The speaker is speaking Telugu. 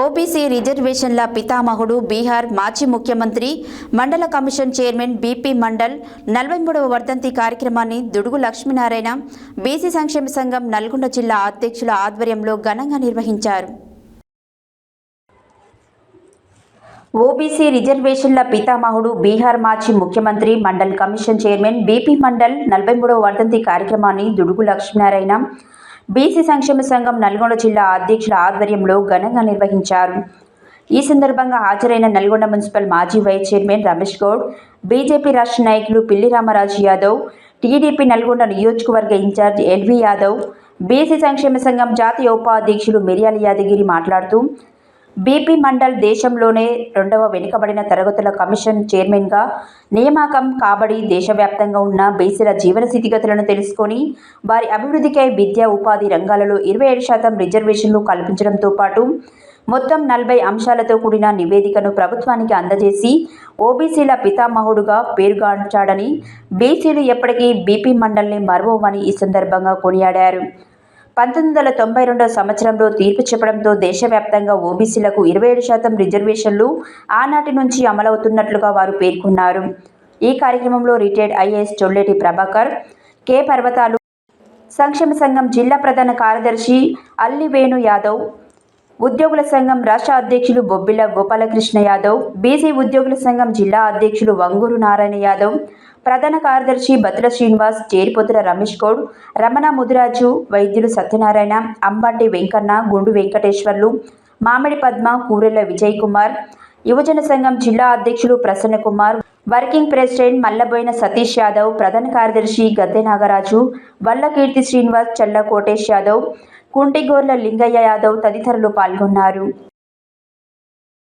ఓబీసీ రిజర్వేషన్ల పితామహుడు బీహార్ మాజీ ముఖ్యమంత్రి మండల కమిషన్ చైర్మన్ బీపీ మండల్ నలభై మూడవ వర్ధంతి కార్యక్రమాన్ని దుడుగు లక్ష్మీనారాయణ బీసీ సంక్షేమ సంఘం నల్గొండ జిల్లా అధ్యక్షుల ఆధ్వర్యంలో ఘనంగా నిర్వహించారు. ఓబీసీ రిజర్వేషన్ల పితామహుడు బీహార్ మాజీ ముఖ్యమంత్రి Mandal commission chairman BP Mandal నలభై మూడవ వర్ధంతి కార్యక్రమాన్ని దుడుగు లక్ష్మీనారాయణ బీసీ సంక్షేమ సంఘం నల్గొండ జిల్లా అధ్యక్షుల ఆధ్వర్యంలో ఘనంగా నిర్వహించారు. ఈ సందర్భంగా హాజరైన నల్గొండ మున్సిపల్ మాజీ vice chairman Ramesh Goud BJP రాష్ట్ర నాయకులు పిల్లి రామరాజు యాదవ్ టీడీపీ నల్గొండ నియోజకవర్గ ఇన్ఛార్జ్ ఎల్వి యాదవ్ బీసీ సంక్షేమ సంఘం జాతీయ ఉపాధ్యక్షులు మిర్యాల యాదగిరి మాట్లాడుతూ బీపీ మండల్ దేశంలోనే రెండవ వెనుకబడిన తరగతుల కమిషన్ చైర్మన్గా నియామకం కాబడి దేశవ్యాప్తంగా ఉన్న బీసీల జీవన స్థితిగతులను తెలుసుకొని వారి అభివృద్ధికై విద్య ఉపాధి రంగాలలో ఇరవై ఏడు శాతం రిజర్వేషన్లు కల్పించడంతో పాటు మొత్తం నలభై అంశాలతో కూడిన నివేదికను ప్రభుత్వానికి అందజేసి ఓబీసీల పితామహుడుగా పేరుగాంచాడని బీసీలు ఎప్పటికీ బీపీ మండల్ని మరవమని ఈ సందర్భంగా కొనియాడారు. పంతొమ్మిది వందల తొంభై రెండవ సంవత్సరంలో తీర్పు చెప్పడంతో దేశవ్యాప్తంగా ఓబీసీలకు ఇరవై ఏడు శాతం రిజర్వేషన్లు ఆనాటి నుంచి అమలవుతున్నట్లుగా వారు పేర్కొన్నారు. ఈ కార్యక్రమంలో retired IAS Cholleti Prabhakar K Parvathalu సంక్షేమ సంఘం జిల్లా ప్రధాన కార్యదర్శి అల్లివేణు యాదవ్ ఉద్యోగుల సంఘం రాష్ట్ర అధ్యక్షులు బొబ్బిల గోపాలకృష్ణ యాదవ్ బీసీ ఉద్యోగుల సంఘం జిల్లా అధ్యక్షులు వంగూరు నారాయణ యాదవ్ ప్రధాన కార్యదర్శి బత్తుల శ్రీనివాస్ చేరిపోతుల రమేష్ గౌడ్ రమణ ముదిరాజు వైద్యులు సత్యనారాయణ అంబాటి వెంకన్న గుండు వెంకటేశ్వర్లు మామిడి పద్మ కూరెళ్ళ విజయ్ కుమార్ యువజన సంఘం జిల్లా అధ్యక్షులు ప్రసన్న కుమార్ వర్కింగ్ ప్రెసిడెంట్ మల్లబోయిన సతీష్ యాదవ్ ప్రధాన కార్యదర్శి గద్దె నాగరాజు వల్లకీర్తి శ్రీనివాస్ చల్ల కోటేష్ యాదవ్ కుంటిగోర్ల లింగయ్య యాదవ్ తదితరులు పాల్గొన్నారు.